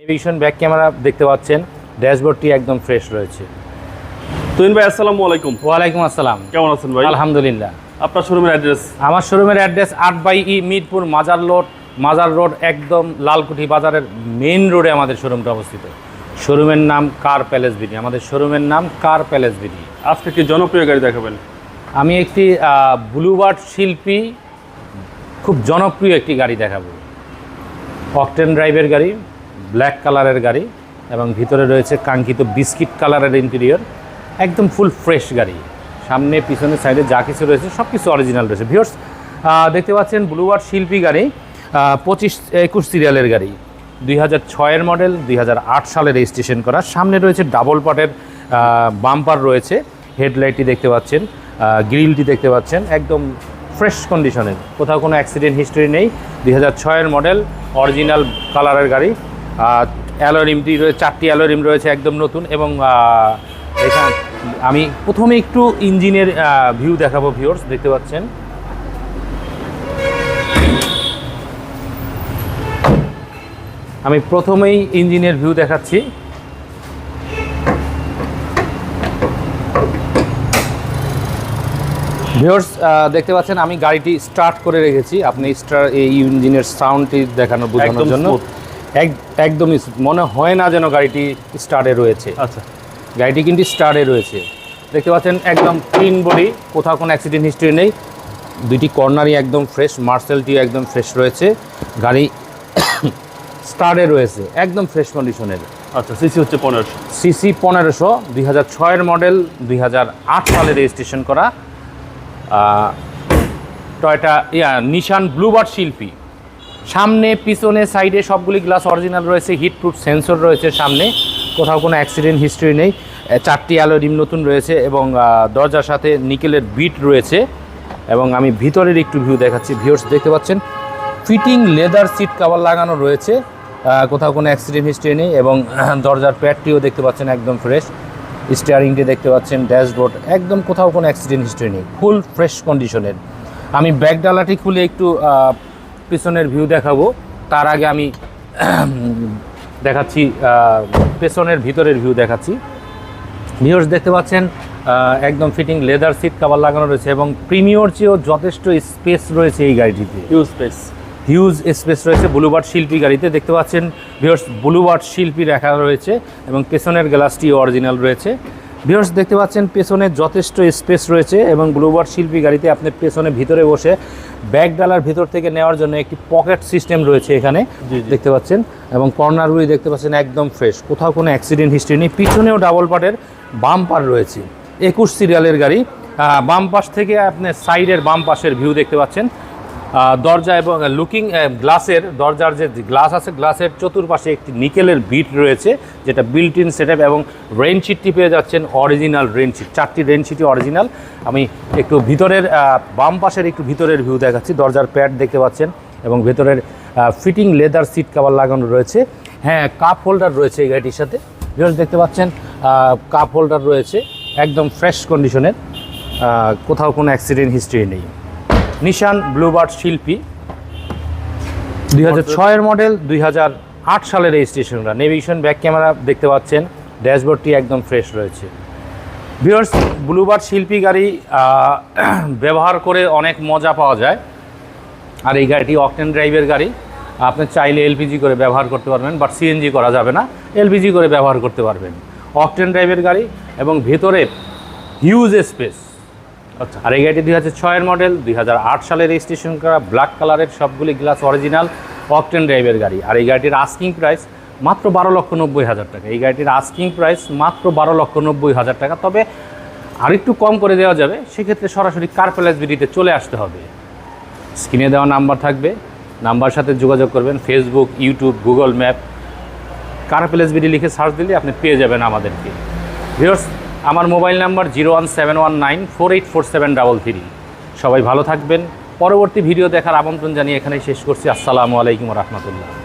Navigation back camera দেখতে পাচ্ছেন। ড্যাশবোর্ডটি একদম ফ্রেশ রয়েছে। তুহিন ভাই আসসালামু আলাইকুম। ওয়ালাইকুম আসসালাম। কেমন আছেন ভাই? আলহামদুলিল্লাহ। আপনার শোরুমের অ্যাড্রেস আমার শোরুমের অ্যাড্রেস আট বাই ই মিরপুর মাজার রোড মাজার রোড একদম লালকুঠি বাজারের মেইন রোডে আমাদের শোরুমটা অবস্থিত। শোরুমের নাম কার প্যালেস বিডি আমাদের শোরুমের নাম কার প্যালেস বিডি আজকে কি জনপ্রিয় গাড়ি দেখাবেন? আমি একটি ব্লুবার্ড শিল্পী খুব জনপ্রিয় একটি গাড়ি দেখাবো। অকটেন ড্রাইভের গাড়ি। ব্ল্যাক কালারের গাড়ি এবং ভিতরে রয়েছে কাঙ্ক্ষিত বিস্কিট কালারের ইন্টেরিয়র একদম ফুল ফ্রেশ গাড়ি। সামনে, পিছনে সাইডে যা কিছু রয়েছে সব কিছু অরিজিনাল রয়েছে ভিওর্স দেখতে পাচ্ছেন ব্লুবার্ড শিল্পী গাড়ি পঁচিশ, একুশ সিরিয়ালের গাড়ি। দুই হাজার ছয়ের মডেল দুই হাজার আট সালে রেজিস্ট্রেশন করা। সামনে রয়েছে ডাবল পাটের বাম্পার রয়েছে। হেডলাইটটি দেখতে পাচ্ছেন গ্রিলটি দেখতে পাচ্ছেন, একদম ফ্রেশ কন্ডিশনের কোথাও কোনো অ্যাক্সিডেন্ট হিস্টরি নেই। দুই হাজার ছয়ের মডেল অরিজিনাল কালারের গাড়ি। অ্যালোরিমটি রয়েছে চারটি অ্যালোরিম রয়েছে একদম নতুন এবং এখানে আমি প্রথমে একটু ইঞ্জিনের ভিউ দেখাবো ভিউর্স দেখতে পাচ্ছেন। আমি প্রথমেই ইঞ্জিনের ভিউ দেখাচ্ছি। ভিউর্স দেখতে পাচ্ছেন আমি গাড়িটি স্টার্ট করে রেখেছি। আপনি স্টার এই ইঞ্জিনের সাউন্ডটি দেখানোর বোঝানোর জন্য। একদমই মনে হয় না যেন গাড়িটি স্টারে রয়েছে। আচ্ছা। গাড়িটি কিন্তু স্টারে রয়েছে। দেখতে পাচ্ছেন একদম ক্লিন বডি কোথাও কোনো অ্যাক্সিডেন্ট হিস্ট্রি নেই। দুইটি কর্নারই একদম ফ্রেশ মার্সেলটিও একদম ফ্রেশ রয়েছে। গাড়ি স্টারে রয়েছে একদম ফ্রেশ কন্ডিশনের আচ্ছা সিসি হচ্ছে পনেরোশো। সিসি পনেরোশো দুই হাজার ছয়ের মডেল দুই হাজার আট সালে রেজিস্ট্রেশন করা। টয়টা ইয়া নিশান ব্লুবার্ড শিল্পী। সামনে, পিছনে সাইডে সবগুলি গ্লাস অরিজিনাল রয়েছে হিট প্রুফ সেন্সর রয়েছে সামনে। কোথাও কোনো অ্যাক্সিডেন্ট হিস্ট্রি নেই। চারটি আলো রিম নতুন রয়েছে এবং দরজার সাথে নিকেলের বিট রয়েছে এবং আমি ভিতরের একটু ভিউ দেখাচ্ছি। ভিউর্স দেখতে পাচ্ছেন? ফিটিং লেদার সিট কাভার লাগানো রয়েছে। কোথাও কোনো অ্যাক্সিডেন্ট হিস্ট্রি নেই এবং দরজার প্যাডটিও দেখতে পাচ্ছেন একদম ফ্রেশ স্টিয়ারিংটি দেখতে পাচ্ছেন ড্যাশবোর্ড একদম কোথাও কোনো অ্যাক্সিডেন্ট হিস্ট্রি নেই। ফুল ফ্রেশ কন্ডিশনের আমি ব্যাক ডালাটি খুলে একটু পিছনের ভিউ দেখাবো। তার আগে আমি দেখাচ্ছি পেছনের ভিতরের ভিউ দেখাচ্ছি। ভিউর্স দেখতে পাচ্ছেন একদম ফিটিং লেদার সিট কাভার লাগানো রয়েছে এবং প্রিমিয়র চেয়েও যথেষ্ট স্পেস রয়েছে এই গাড়িটিতে। হিউজ স্পেস হিউজ স্পেস রয়েছে ব্লুবার্ড শিল্পী গাড়িতে। দেখতে পাচ্ছেন ভিউর্স ব্লুবার্ড শিল্পী রাখা রয়েছে এবং পেছনের গ্লাসটি অরিজিনাল রয়েছে। ভিউর্স দেখতে পাচ্ছেন পেছনে যথেষ্ট স্পেস রয়েছে এবং ব্লুবার্ড শিল্পী গাড়িতে আপনি পেছনে ভিতরে বসে ব্যাগ ডালার ভিতর থেকে নেওয়ার জন্য একটি পকেট সিস্টেম রয়েছে এখানে। দেখতে পাচ্ছেন এবং কর্নারগুলি দেখতে পাচ্ছেন একদম ফ্রেশ কোথাও কোনো অ্যাক্সিডেন্ট হিস্ট্রি নেই পিছনেও ডাবল পার্টের বাম্পার রয়েছে। একুশ সিরিয়ালের গাড়ি বাম পাশ থেকে আপনি সাইডের বাম পাশের ভিউ দেখতে পাচ্ছেন। দরজা এবং লুকিং গ্লাসের দরজার যে গ্লাস আছে গ্লাসের চতুর্পাশে একটি নিকেলের বিট রয়েছে, যেটা বিল্ট ইন সেট এবং রেন শিটটি পেয়ে যাচ্ছেন অরিজিনাল রেন শিট চারটি রেন শিটই অরিজিনাল আমি একটু ভিতরের বাম পাশের একটু ভিতরের ভিউ দেখাচ্ছি। দরজার প্যাড দেখতে পাচ্ছেন এবং ভেতরের ফিটিং লেদার সিট কাভার লাগানো রয়েছে। হ্যাঁ কাপ হোল্ডার রয়েছে এই গাড়িটির সাথে। ভিউয়ার্স দেখতে পাচ্ছেন কাপ হোল্ডার রয়েছে, একদম ফ্রেশ কন্ডিশনের কোথাও কোনো অ্যাক্সিডেন্ট হিস্ট্রি নেই। নিশান ব্লুবার্ড শিল্পী। দুই হাজার ছয়ের মডেল দুই হাজার আট সালের রেজিস্ট্রেশনটা নেভিগেশন ব্যাক ক্যামেরা দেখতে পাচ্ছেন। ড্যাশবোর্ডটি একদম ফ্রেশ রয়েছে। ভিউয়ার্স ব্লুবার্ড শিল্পী গাড়ি ব্যবহার করে অনেক মজা পাওয়া যায়। আর এই গাড়িটি অকটেন ড্রাইভের গাড়ি। আপনি চাইলে এলপিজি করে ব্যবহার করতে পারবেন বাট সিএনজি করা যাবে না। এলপিজি করে ব্যবহার করতে পারবেন। অকটেন ড্রাইভের গাড়ি এবং ভেতরে হিউজ স্পেস আর এই গাড়িটি দুই হাজার ছয়ের মডেল, দুই হাজার আট সালে রেজিস্ট্রেশন করা ব্ল্যাক কালারের সবগুলি গ্লাস অরিজিনাল অকটেন ড্রাইভের গাড়ি। আর এই গাড়িটির আস্কিং প্রাইস মাত্র বারো লক্ষ নব্বই হাজার টাকা। এই গাড়িটির আস্কিং প্রাইস মাত্র বারো লক্ষ নব্বই হাজার টাকা। তবে আরেকটু কম করে দেওয়া যাবে, সেক্ষেত্রে সরাসরি কার প্যালেস বিডিতে চলে আসতে হবে। স্ক্রিনে দেওয়া নাম্বার থাকবে। নাম্বার সাথে যোগাযোগ করবেন Facebook YouTube Google map car palace BD লিখে সার্চ দিলে আপনি পেয়ে যাবেন আমাদেরকে। ভিউয়ার্স আমার mobile number zero one seven one nine four eight four seven double three. সবাই ভালো থাকবেন। পরবর্তী ভিডিও দেখার আমন্ত্রণ জানিয়ে এখানেই শেষ করছি। আসসালামু আলাইকুম রহমতুল্লাহ।